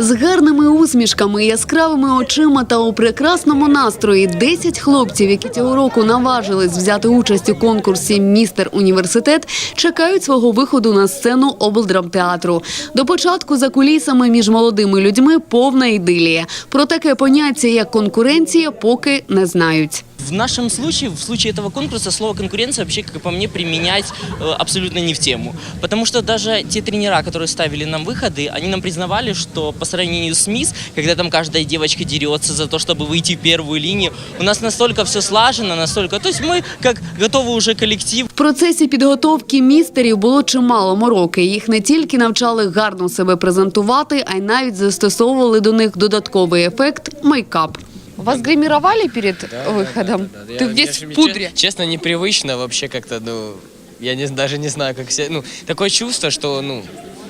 З гарними усмішками, яскравими очима та у прекрасному настрої 10 хлопців, які цього року наважились взяти участь у конкурсі Містер університет, чекають свого виходу на сцену облдрамтеатру. До початку за кулісами між молодими людьми повна ідилія. Про таке поняття як конкуренція поки не знають. В нашем случае, в случае этого конкурса, слово конкуренция вообще, как по мне, применять э, абсолютно не в тему. Потому что даже те тренера, которые ставили нам выходы, они нам признавали, что по сравнению с МИС, когда там каждая девочка дерется за то, чтобы выйти в первую линию, у нас настолько все слажено, настолько... То есть мы как готовый уже коллектив, В процесі підготовки містерів було чимало мороки. Їх не тільки навчали гарно себе презентувати, а й навіть застосовували до них додатковий ефект мейкап. Вас гримировали перед выходом? Да, Ты я- весь я в же, пудре. че- Честно, непривычно вообще как-то, ну, я не, даже не знаю, как себя, ну, такое чувство, что, ну,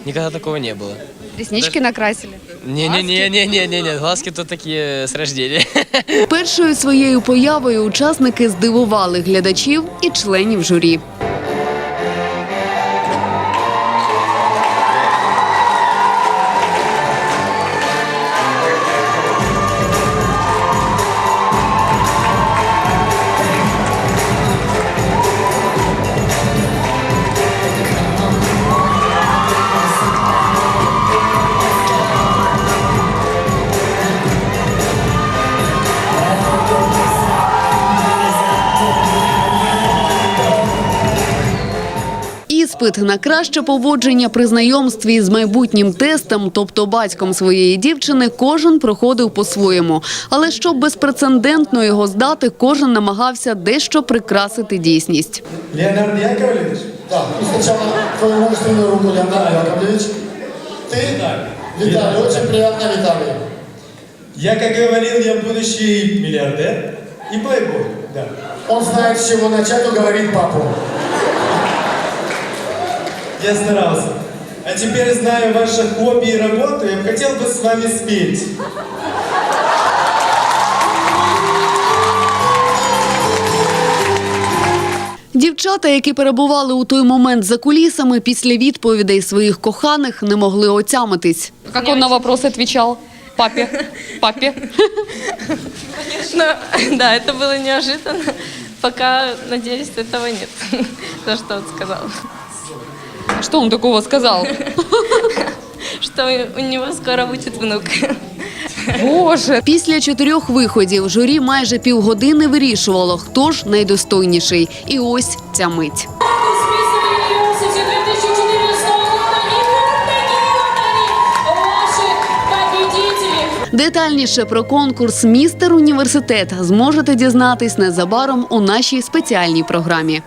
никогда такого не было. Реснички накрасили. Не-не-не-не-не-не, глазки то такие с рождения. Першою своєю появою учасники здивували глядачів і членів журі. Іспит на краще поводження при знайомстві з майбутнім тестом, тобто батьком своєї дівчини, кожен проходив по-своєму. Але щоб безпрецедентно його здати, кожен намагався дещо прикрасити дійсність. Леонард Яковлевич? Так, и сначала твою мужественную руку, Леонард Яковлевич. Ты? Виталий, очень приятно, Виталий. Я, как говорил, я будущий миллиардер и плейбой. Да. Он знает, с чего начать, уговорит папу. Я старался. А теперь, зная ваше хобби и работу, я бы хотел бы с вами спеть. Дівчата, які перебували у той момент за кулісами, після відповідей своїх коханих не могли отямитись. Как он на вопрос отвечал? Папе, папе. Ну, да, это было неожиданно. Пока, надеюсь, этого нет. То, что он сказал. Что он такого сказал? Что у него скоро будет внук. Боже. Після чотирьох виходів журі майже півгодини вирішувало, хто ж найдостойніший. І ось ця мить. Конкурс Мисс Университи 2400 Ваши победители! Детальніше про конкурс Містер Університет зможете дізнатись незабаром у нашій спеціальній програмі.